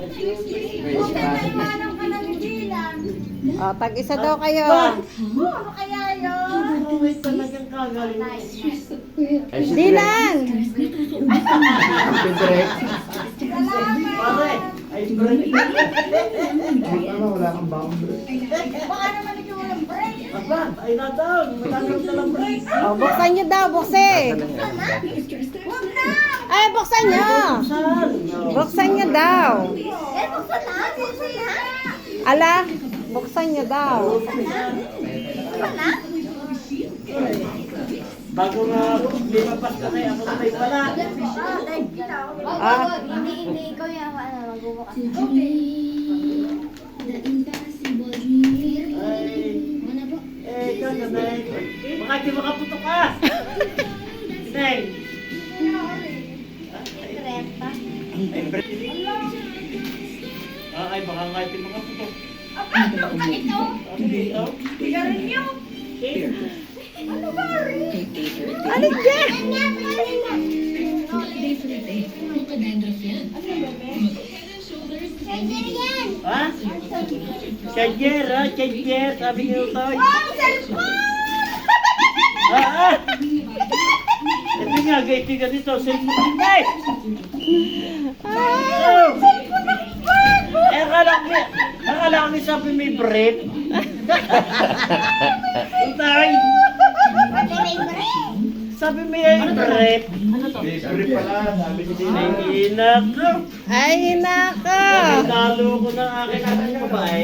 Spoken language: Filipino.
Manang ka ng Dilan. O, tag-isa daw kayo. Oh, ano kaya yun? Talagang kagaling. Dilan! Pare, ay break. wala kang boundary. Baka naman ikaw walang break. Aba, ay nataon. Matanong na lang break. O, buksan nyo daw, buksin. Ay, buksan nyo. Buksan nyo daw. Eh, buksan na! Buksan na! Ala, buksan nyo daw. Buksan na! Bago nga limapas ka kay ako may pala. Ah, kita ako. Ah. Hindi, hindi. Ikaw yung ano, magbubukas. Ay, eh, ikaw na na. Baka di makaputok ka. Ah, ay, baka nga di makaputok. Aba, buksan ito. Hindi, oh. Sigarilyo. Here. Ano ba, Rin? Ano dyan? Ha? Charger, ha? Charger, sabi ni Utoy. Oh, cellphone! Ah, ah! Ito nga, gaiti ka dito. Cellphone din ba eh? Eh, ko, ko ni sabi may brief. Utoy! Pati may break. Sabi may brief. Pala, sabi ni Dina. Ay, nako. Ay, nako. Nalo ko ng aking aking babae.